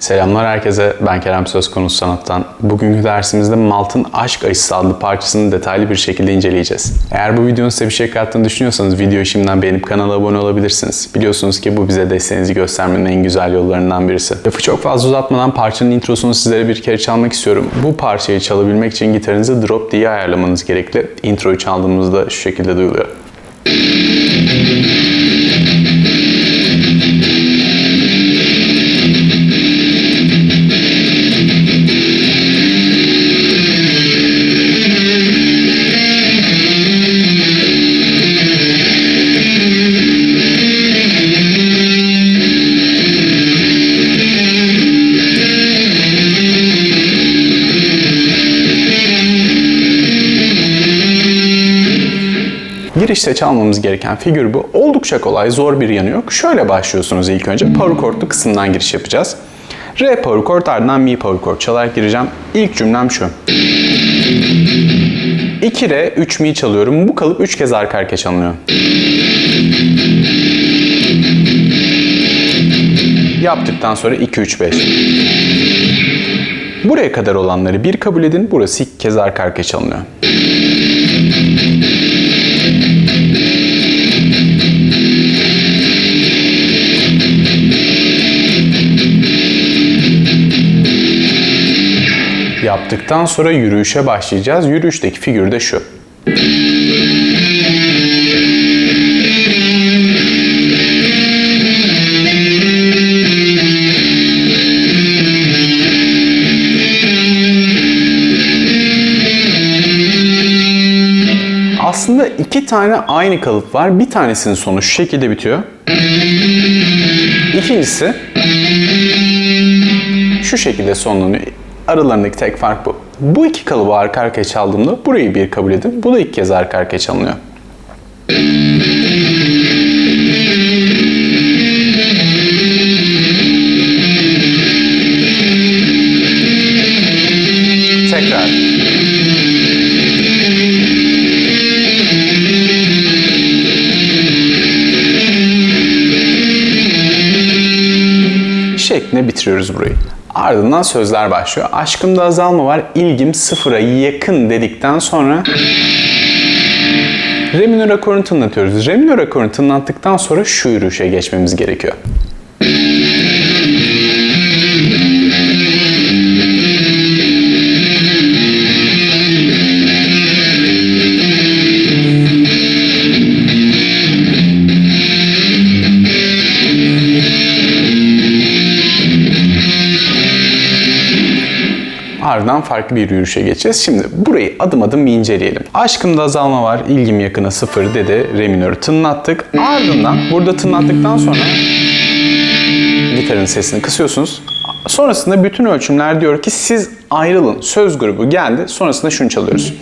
Selamlar herkese, ben Kerem Söz Konusu Sanat'tan. Bugünkü dersimizde Malt'ın Aşk Acısı adlı parçasını detaylı bir şekilde inceleyeceğiz. Eğer bu videonun size bir şey kattığını düşünüyorsanız videoyu şimdiden beğenip kanala abone olabilirsiniz. Biliyorsunuz ki bu bize desteğinizi göstermenin en güzel yollarından birisi. Lafı çok fazla uzatmadan parçanın introsunu sizlere bir kere çalmak istiyorum. Bu parçayı çalabilmek için gitarınızı drop diye ayarlamanız gerekli. Introyu çaldığımızda şu şekilde duyuluyor. Girişte çalmamız gereken figür bu. Oldukça kolay, zor bir yanı yok. Şöyle başlıyorsunuz ilk önce. Power chord'lu kısımdan giriş yapacağız. Re power chord ardından mi power chord çalarak gireceğim. İlk cümlem şu. 2 re 3 mi çalıyorum. Bu kalıp 3 kez arka arkaya çalınıyor. Yaptıktan sonra 2 3 5. Buraya kadar olanları bir kabul edin. Burası iki kez arka arkaya çalınıyor. Yaptıktan sonra yürüyüşe başlayacağız. Yürüyüşteki figür de şu. Aslında iki tane aynı kalıp var. Bir tanesinin sonu şu şekilde bitiyor. İkincisi şu şekilde sonlanıyor. Aralarındaki tek fark bu. Bu iki kalıbı arka arkaya çaldığımda burayı bir kabul edin. Bu da iki kez arka arkaya çalınıyor. Tekrar. şeklinde bitiriyoruz burayı. Ardından sözler başlıyor. Aşkımda azalma var, ilgim sıfıra yakın dedikten sonra Re minör akorunu tınlatıyoruz. Re minör akorunu tınlattıktan sonra şu yürüyüşe geçmemiz gerekiyor. Ardından farklı bir yürüyüşe geçeceğiz. Şimdi burayı adım adım bir inceleyelim. Aşkımda azalma var, ilgim yakına sıfır dedi. Re tınlattık. Ardından burada tınlattıktan sonra gitarın sesini kısıyorsunuz. Sonrasında bütün ölçümler diyor ki siz ayrılın. Söz grubu geldi. Sonrasında şunu çalıyoruz.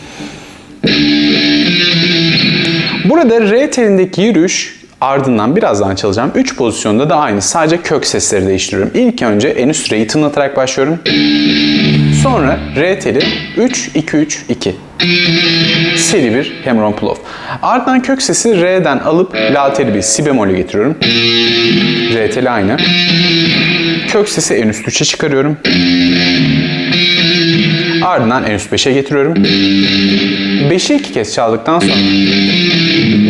Burada re telindeki yürüyüş ardından birazdan çalacağım. 3 pozisyonda da aynı. Sadece kök sesleri değiştiriyorum. İlk önce en üst re'yi tınlatarak başlıyorum. Sonra re teli 3 2 3 2. Seri bir Hemron Pulov. Ardından kök sesi re'den alıp la teli bir si bemolü getiriyorum. Re teli aynı. Kök sesi en üst 3'e çıkarıyorum. Ardından en üst 5'e getiriyorum. 5'i iki kez çaldıktan sonra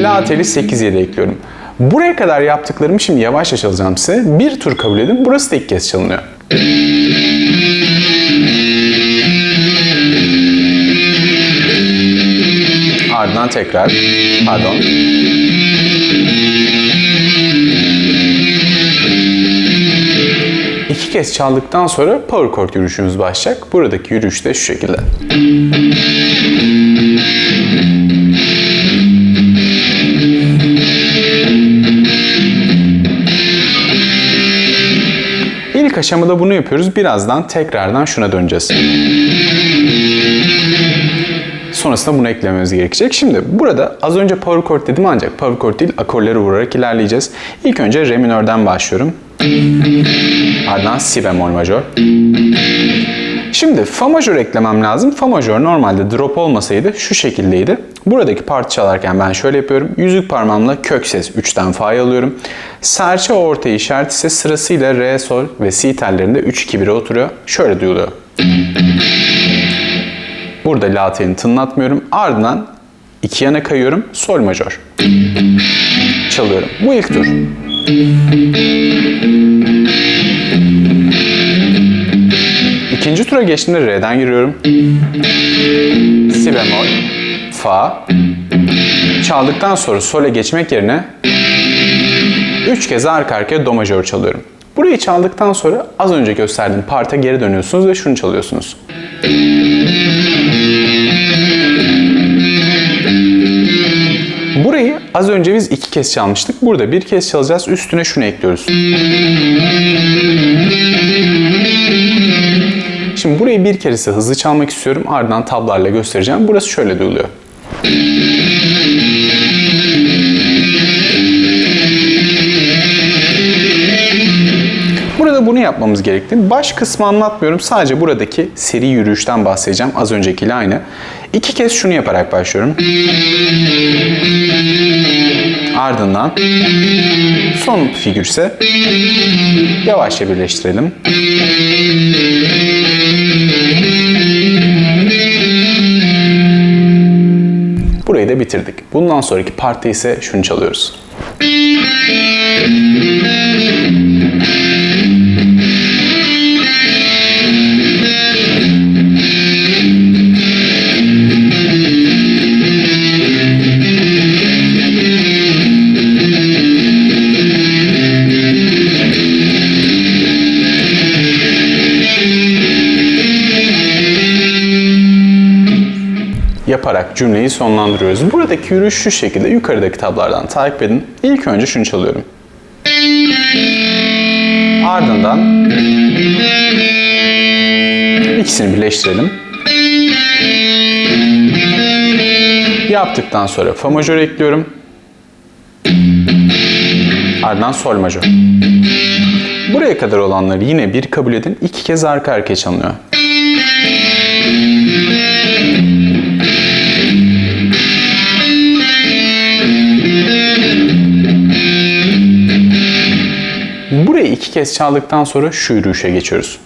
La teli 8 7 ekliyorum. Buraya kadar yaptıklarımı şimdi yavaşça çalacağım size. Bir tur kabul edin. Burası da ilk kez çalınıyor. Ardından tekrar. Pardon. İki kez çaldıktan sonra power chord yürüyüşümüz başlayacak. Buradaki yürüyüş de şu şekilde. İlk aşamada bunu yapıyoruz. Birazdan tekrardan şuna döneceğiz. Sonrasında bunu eklememiz gerekecek. Şimdi burada az önce power chord dedim ancak power chord değil akorları vurarak ilerleyeceğiz. İlk önce re minörden başlıyorum. Ardından si bemol majör. Şimdi fa majör eklemem lazım. Fa majör normalde drop olmasaydı şu şekildeydi. Buradaki part çalarken ben şöyle yapıyorum. Yüzük parmağımla kök ses 3'ten fa'yı alıyorum. Serçe orta işaret ise sırasıyla re, sol ve si tellerinde 3-2-1'e oturuyor. Şöyle duyuluyor. Burada la telini tınlatmıyorum. Ardından iki yana kayıyorum. Sol majör. Çalıyorum. Bu ilk tur. İkinci tura geçtiğimde Re'den giriyorum. Si bemol, Fa. Çaldıktan sonra Sol'e geçmek yerine 3 kez arka arkaya Do majör çalıyorum. Burayı çaldıktan sonra az önce gösterdiğim parta geri dönüyorsunuz ve şunu çalıyorsunuz. Burayı az önce biz iki kez çalmıştık. Burada bir kez çalacağız. Üstüne şunu ekliyoruz. Şimdi burayı bir keresi hızlı çalmak istiyorum. Ardından tablarla göstereceğim. Burası şöyle duyuluyor. Burada bunu yapmamız gerekti. Baş kısmı anlatmıyorum. Sadece buradaki seri yürüyüşten bahsedeceğim. Az öncekiyle aynı. İki kez şunu yaparak başlıyorum. Ardından son figürse yavaşça birleştirelim. Bitirdik. Bundan sonraki parti ise şunu çalıyoruz. Yaparak cümleyi sonlandırıyoruz. Buradaki yürüyüş şu şekilde yukarıdaki tablardan takip edin. İlk önce şunu çalıyorum. Ardından ikisini birleştirelim. Yaptıktan sonra fa majör ekliyorum. Ardından sol majör. Buraya kadar olanları yine bir kabul edin. iki kez arka arkaya çalınıyor. Kez çaldıktan sonra şu yürüyüşe geçiyoruz.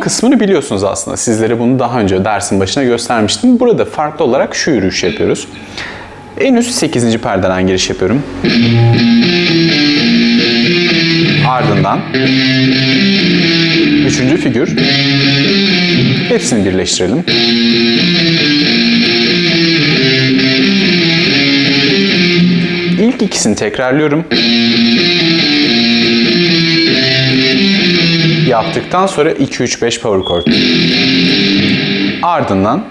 Kısmını biliyorsunuz aslında. Sizlere bunu daha önce dersin başına göstermiştim. Burada farklı olarak şu yürüyüş yapıyoruz. En üst 8. perdeden giriş yapıyorum. Ardından üçüncü figür. Hepsini birleştirelim. İlk ikisini tekrarlıyorum. Yaptıktan sonra 2-3-5 power chord. Ardından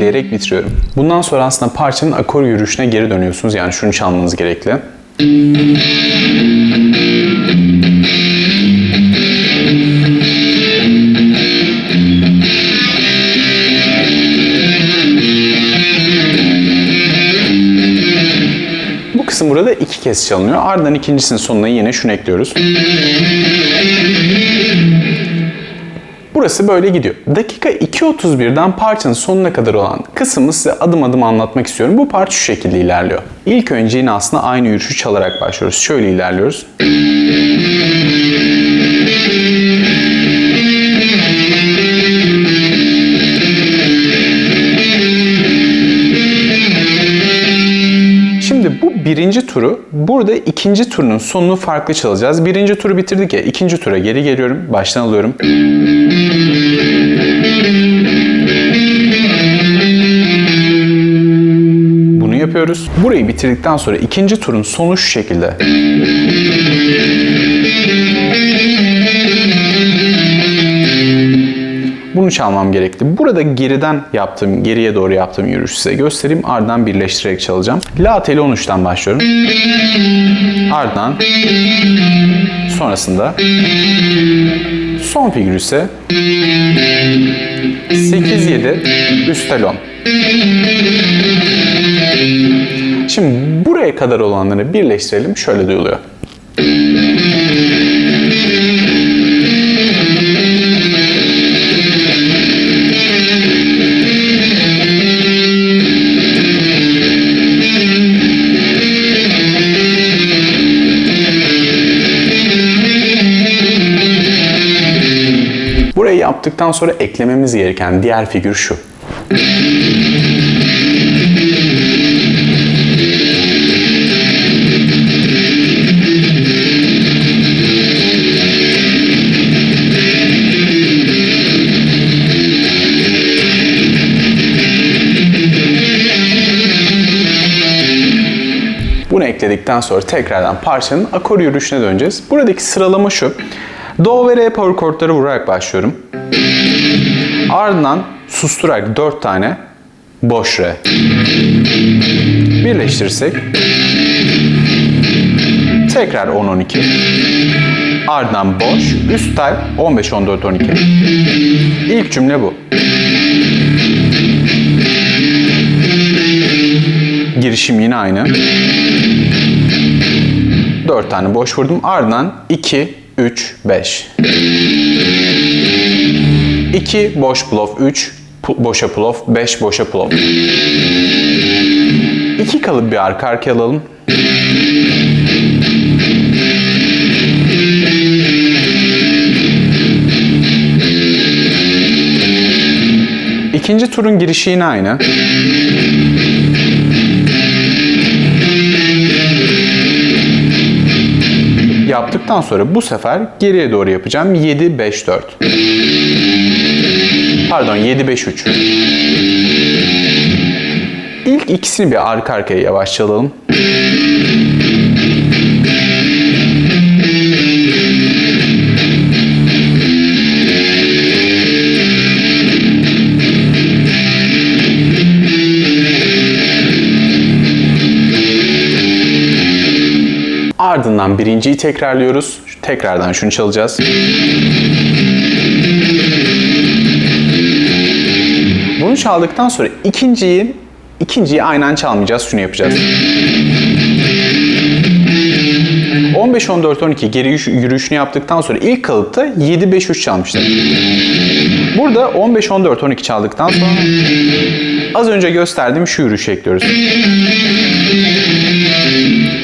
ekleyerek bitiriyorum. Bundan sonra aslında parçanın akor yürüyüşüne geri dönüyorsunuz. Yani şunu çalmanız gerekli. Bu kısım burada iki kez çalınıyor. Ardından ikincisinin sonuna yine şunu ekliyoruz. Burası böyle gidiyor. Dakika 2.31'den parçanın sonuna kadar olan kısmı size adım adım anlatmak istiyorum. Bu part şu şekilde ilerliyor. İlk önce yine aslında aynı yürüyüşü çalarak başlıyoruz. Şöyle ilerliyoruz. Birinci turu, burada ikinci turun sonunu farklı çalacağız. Birinci turu bitirdik ya, ikinci tura geri geliyorum, baştan alıyorum. Yapıyoruz. Burayı bitirdikten sonra ikinci turun sonu şu şekilde. Bunu çalmam gerekti. Burada geriden yaptığım, geriye doğru yaptığım yürüyüşü size göstereyim. Ardından birleştirerek çalacağım. La teli 13'ten başlıyorum. Ardından sonrasında son figür ise 8-7 üst tel 10. Şimdi buraya kadar olanları birleştirelim. Şöyle duyuluyor. Burayı yaptıktan sonra eklememiz gereken diğer figür şu. Bunu ekledikten sonra tekrardan parçanın akor yürüyüşüne döneceğiz. Buradaki sıralama şu. Do ve Re power chordları vurarak başlıyorum. Ardından susturarak 4 tane boş Re. Birleştirirsek tekrar 10-12 ardından boş, üst tel 15-14-12 İlk cümle bu. Girişim yine aynı. 4 tane boş vurdum. Ardından 2, 3, 5. 2 boş plof, 3 pu- boşa plof, 5 boşa plof. 2 kalıp bir arka arkaya alalım. İkinci turun girişi yine aynı. Yaptıktan sonra bu sefer geriye doğru yapacağım. 7 5 4. Pardon 7 5 3. İlk ikisini bir arka arkaya yavaş çalalım. Ardından birinciyi tekrarlıyoruz. Tekrardan şunu çalacağız. Bunu çaldıktan sonra ikinciyi ikinciyi aynen çalmayacağız. Şunu yapacağız. 15 14 12 geri yürüyüş- yürüyüşünü yaptıktan sonra ilk kalıpta 7 5 3 çalmıştım. Burada 15 14 12 çaldıktan sonra az önce gösterdiğim şu yürüyüşü ekliyoruz.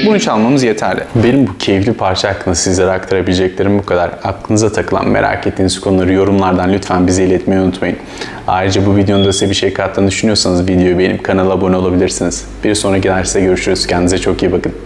Bunu çalmamız yeterli. Benim bu keyifli parça hakkında sizlere aktarabileceklerim bu kadar. Aklınıza takılan, merak ettiğiniz konuları yorumlardan lütfen bize iletmeyi unutmayın. Ayrıca bu videonun da size bir şey kattığını düşünüyorsanız videoyu beğenip kanala abone olabilirsiniz. Bir sonraki derste görüşürüz. Kendinize çok iyi bakın.